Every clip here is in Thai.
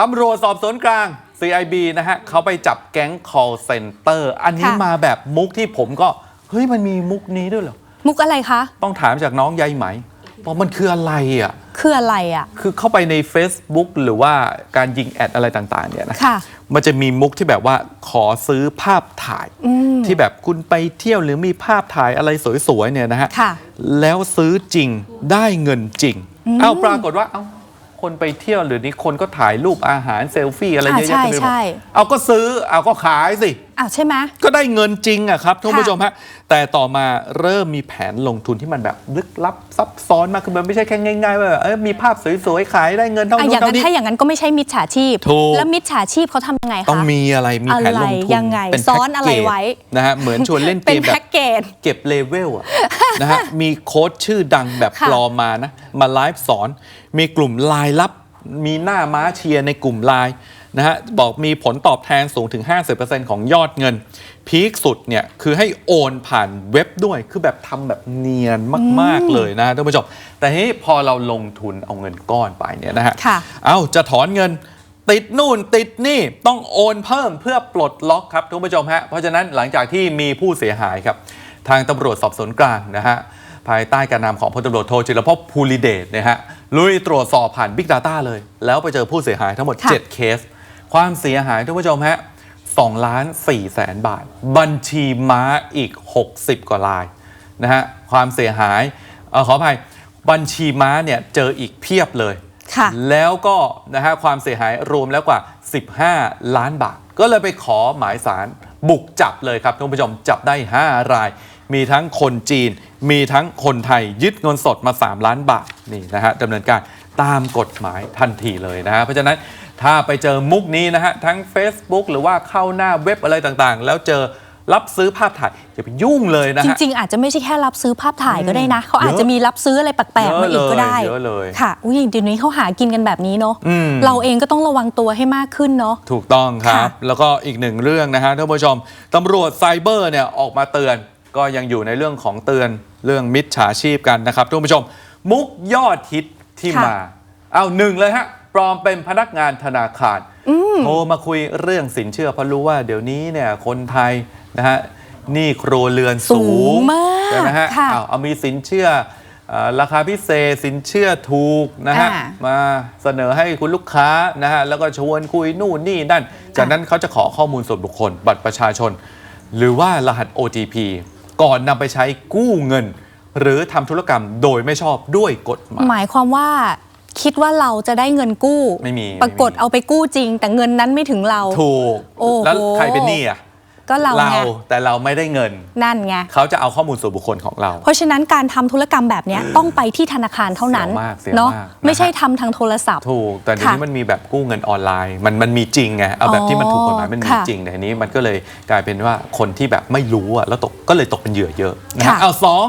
ตำรวจสอบสวนกลาง CIB นะฮะเขาไปจับแก๊ง call center อันนี้ค่ะ มาแบบมุกที่ผมก็ เฮ้ยมันมีมุกนี้ด้วยเหรอ มุกอะไรคะ ต้องถามจากน้องใยไหมบอกมันคืออะไรอะ คืออะไรอะ คือเข้าไปใน Facebook หรือว่าการยิงแอดอะไรต่าง ๆ เนี่ยนะค่ะ มันจะมีมุกที่แบบว่าขอซื้อภาพถ่าย ที่แบบคุณไปเที่ยวหรือมีภาพถ่ายอะไรสวย ๆ เนี่ยนะฮะ ค่ะ แล้วซื้อจริงได้เงินจริง เอ้าปรากฏว่า เอ้า คนไปเที่ยวหรือนี่คนก็ถ่ายรูปอาหารเซลฟี่อะไรอ่าเยอะแยะเต็มไปหมใช่ดใช่เอาก็ซื้อเอาก็ขายสิอ้าวใช่ไหมก็ได้เงินจริงอะครับท่านค่ะผู้ชมฮะแต่ต่อมาเริ่มมีแผนลงทุนที่มันแบบลึกลับซับซ้อนมากคือมันไม่ใช่แค่ง่ายๆว่าแบบเอ้ยมีภาพสวยๆขายได้เงินเท่าอะนู้อนย่างเท่านั้นนี้ถ้าอย่างนั้นก็ไม่ใช่มิจฉาชีพถูกแล้วมิจฉาชีพเขาทำยังไงคะต้องมีอะไรมีแผนลงทุนอะไรยังไงเป็นซ้อนอะไรแพ็กเกจไว้นะฮะเหมือนชวนเล่นเกเป็นมแบแพ็บกเกจเก็บเลเวลอะ นะฮะ มีโค้ชชื่อดังแบบค่ะปลอมมานะ มาไลฟ์สอน มีกลุ่มไลน์ลับ มีหน้าม้าเชียร์ในกลุ่มไลน์นะฮะ บอกมีผลตอบแทนสูงถึง 50%ของยอดเงิน พีคสุดเนี่ย คือให้โอนผ่านเว็บด้วย คือแบบทำแบบเนียนมาก ๆ เลยนะท่านผู้ชม แต่ทีนี้พอเราลงทุนเอาเงินก้อนไปเนี่ยนะฮะค่ะเอาจะถอนเงินติดนู่นติดนี่ต้องโอนเพิ่มเพื่อปลดล็อกครับทุกผู้ชมฮะ เพราะฉะนั้นหลังจากที่มีผู้เสียหายครับ ทางตำรวจสอบสวนกลางนะฮะภายใต้การนำของพลตำรวจโทจิรพภูริเดชนะฮะลุยตรวจสอบผ่าน Big Data เลย แล้วไปเจอผู้เสียหายทั้งหมดค่ะ7เคส ความเสียหายทุกผู้ชมฮะ2ล้าน4แสนบาท บัญชีม้าอีก 60 กว่าลายนะฮะความเสียหายเออขออภัยบัญชีม้าเนี่ยเจออีกเพียบเลยค่ะแล้วก็นะฮะความเสียหายรวมแล้วกว่า 15 ล้านบาท ก็เลยไปขอหมายสารบุกจับเลยครับท่านผู้ชมจับได้ 5 ราย มีทั้งคนจีน มีทั้งคนไทยยึดเงินสดมา 3 ล้านบาทนี่นะฮะดำเนินการตามกฎหมายทันทีเลยนะฮะเพราะฉะนั้นถ้าไปเจอมุกนี้นะฮะทั้ง Facebook หรือว่าเข้าหน้าเว็บอะไรต่างๆ แล้วเจอรับซื้อภาพถ่ายอย่าไปยุ่งเลยนะจฮะ ริง ๆ อาจจะไม่ใช่แค่รับซื้อภาพถ่ายก็ได้นะ เขาอาจเยอะจะมีรับซื้ออะไรแปลกๆมาอีกก็ได้เยอะเลย ค่ะอุ้ยเดี๋ยวนี้เขาหากินกันแบบนี้เนาะอืม เราเองก็ต้องระวังตัวให้มากขึ้นเนาะ ถูกต้องครับ ค่ะแล้วก็อีกหนึ่งเรื่องนะฮะท่านผู้ชมตำรวจไซเบอร์เนี่ยออกมาเตือน ก็ยังอยู่ในเรื่องของเตือนเรื่องมิจฉาชีพกันนะครับท่านผู้ชม มุกยอดฮิตที่ค่ะมา เอาหนึ่งเลยฮะปลอมเป็นพนักงานธนาคารโทรมาคุยเรื่องสินเชื่อเพราะรู้ว่าเดี๋ยวนี้เนี่ยคนไทยนะฮะหนี่ครัวเรือนสูสูงมากใช่ไหมฮะค่ะเอาเอามีสินเชื่อเอ่อราคาพิเศษสินเชื่อถูกนะฮะอ่า มาเสนอให้คุณลูกค้านะฮะแล้วก็ชวนคุยนู่นนี่นั่น จากนั้นเขาจะขอข้อมูลส่วนบุคคล บัตรประชาชน หรือว่ารหัส OTP ก่อนนำไปใช้กู้เงิน หรือทำธุรกรรมโดยไม่ชอบด้วยกฎหมาย หมายความว่าคิดว่าเราจะได้เงินกู้ ไม่มี ปรากฏไม่มีเอาไปกู้จริง แต่เงินนั้นไม่ถึงเรา ถูก โอ้โห แล้วใครเป็นหนี้อะ ก็เราไงแต่เราไม่ได้เงิน นั่นไง เขาจะเอาข้อมูลส่วนบุคคลของเรา เพราะฉะนั้นการทำธุรกรรมแบบเนี้ยต้องไปที่ธนาคารเท่านั้นเสียวมากเสียวเนาะมากนะฮะ ไม่ใช่ทำทางโทรศัพท์ ถูกแต่เดี๋ยวค่ะนี้มันมีแบบกู้เงินออนไลน์ มันมันมีจริงไงเอาแบบที่มันถูกกฎหมายมันมีค่ะจริงแต่ทีนี้มันก็เลยกลายเป็นว่าคนที่แบบไม่รู้อะแล้วตกก็เลยตกเป็นเหยื่อเยอะนะฮะค่ะเอาสอง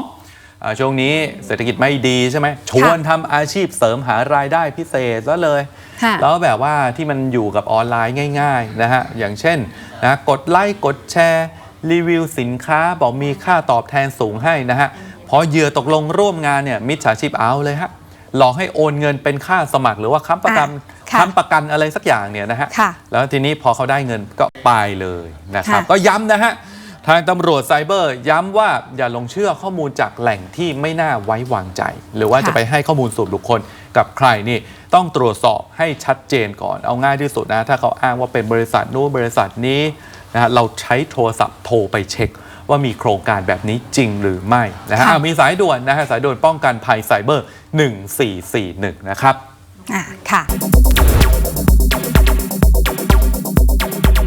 อ่าช่วงนี้เศรษฐกิจไม่ดีใช่ไหมชวนทำอาชีพเสริมหารายได้พิเศษซะเลยค่ะ แล้วแบบว่าที่มันอยู่กับออนไลน์ง่ายๆนะฮะอย่างเช่นนะกดไลค์กดแชร์รีวิวสินค้าบอกมีค่าตอบแทนสูงให้นะฮะพอเหยื่อตกลงร่วมงานเนี่ยมิจฉาชีพเอาเลยฮะหลอกให้โอนเงินเป็นค่าสมัครหรือว่าค้ำประกันอะค่ะค้ำประกันอะไรสักอย่างเนี่ยนะฮะค่ะแล้วทีนี้พอเขาได้เงินก็ไปเลยนะครับค่ะก็ย้ำนะฮะทางตำรวจไซเบอร์ย้ำว่าอย่าลงเชื่อข้อมูลจากแหล่งที่ไม่น่าไว้วางใจ หรือว่าจะไปให้ข้อมูลส่วนบุคคลกับใครนี่ ต้องตรวจสอบให้ชัดเจนก่อน เอาง่ายที่สุดนะ ถ้าเขาอ้างว่าเป็นบริษัทนู้นบริษัทนี้นะฮะเราใช้โทรศัพท์โทรไปเช็ค ว่ามีโครงการแบบนี้จริงหรือไม่นะฮะค่ะ อะมีสายด่วนนะฮะสายด่วนป้องกันภัยไซเบอร์ 1441 นะครับ อะค่ะ